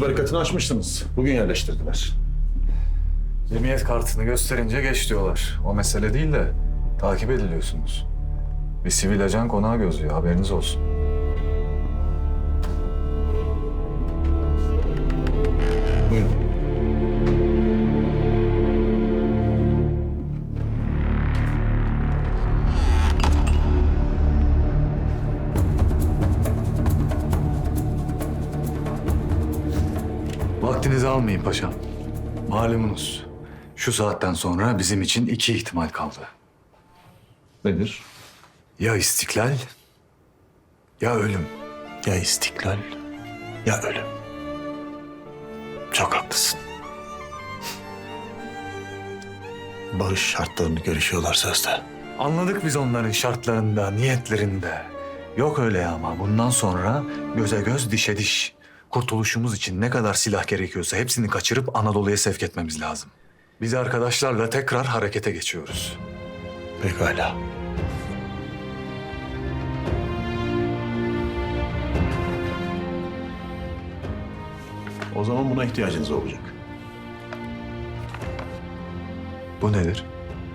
devletini açmıştınız. Bugün yerleştirdiler. Cemiyet kartını gösterince geç diyorlar. O mesele değil de takip ediliyorsunuz. Bir sivil ajan konağı gözlüyor haberiniz olsun. Vaktinizi almayın paşam. Malumunuz şu saatten sonra bizim için iki ihtimal kaldı. Nedir? Ya istiklal ya ölüm. Ya istiklal ya ölüm. Çok haklısın. Barış şartlarını görüşüyorlar sözde. Anladık biz onların şartlarında, niyetlerinde. Yok öyle ama bundan sonra göze göz, dişe diş. Kurtuluşumuz için ne kadar silah gerekiyorsa hepsini kaçırıp Anadolu'ya sevk etmemiz lazım. Biz arkadaşlarla tekrar harekete geçiyoruz. Pekala. O zaman buna ihtiyacınız olacak. Bu nedir?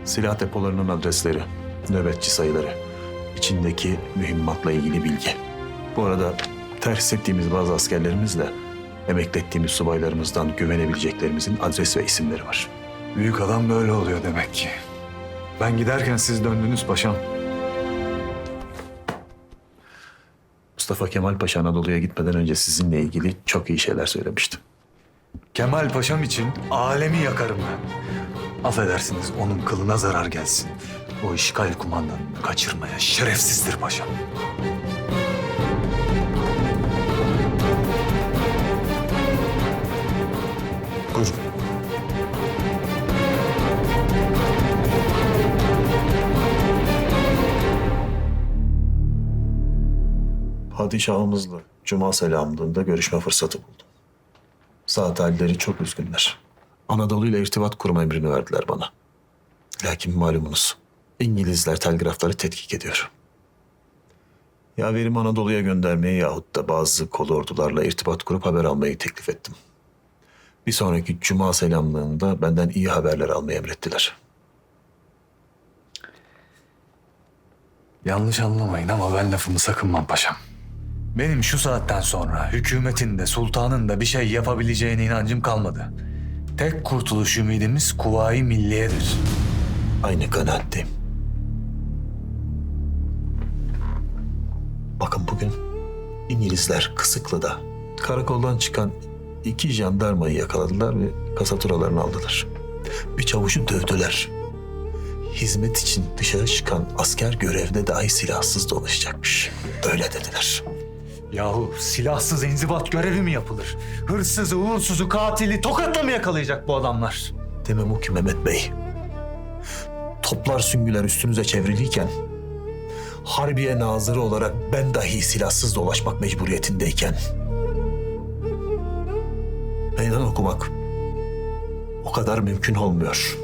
Silah depolarının adresleri, nöbetçi sayıları, içindeki mühimmatla ilgili bilgi. Bu arada terhis ettiğimiz bazı askerlerimizle emeklettiğimiz subaylarımızdan güvenebileceklerimizin adres ve isimleri var. Büyük adam böyle oluyor demek ki. Ben giderken siz döndünüz paşam. Mustafa Kemal Paşa Anadolu'ya gitmeden önce sizinle ilgili çok iyi şeyler söylemişti. Kemal Paşam için alemi yakarım ben. Affedersiniz onun kılına zarar gelsin. O işgal kumandanını kaçırmaya şerefsizdir paşam. Padişahımızla Cuma selamlığında görüşme fırsatı buldum. Saat halleri çok üzgünler. Anadolu ile irtibat kurma emrini verdiler bana. Lakin malumunuz İngilizler telgrafları tetkik ediyor. Yaverimi Anadolu'ya göndermeyi yahut da bazı kolordularla irtibat kurup haber almayı teklif ettim. Bir sonraki cuma selamlığında benden iyi haberler almayı emrettiler. Yanlış anlamayın ama ben lafımı sakınmam paşam. Benim şu saatten sonra hükümetin de sultanın da bir şey yapabileceğine inancım kalmadı. Tek kurtuluş ümidimiz Kuvayi Milliye'dir. Aynı kanaatteyim. Bakın bugün İngilizler Kısıklı'da karakoldan çıkan iki jandarmayı yakaladılar ve kasaturalarını aldılar. Bir çavuşu dövdüler. Hizmet için dışarı çıkan asker görevde dahi silahsız dolaşacakmış. Öyle dediler. Yahu silahsız inzibat görevi mi yapılır? Hırsızı, uğursuzu, katili tokatla mı yakalayacak bu adamlar? Demem o ki Mehmet Bey. Toplar süngüler üstünüze çevriliyken... ...Harbiye nazırı olarak ben dahi silahsız dolaşmak mecburiyetindeyken... ...meydan okumak o kadar mümkün olmuyor.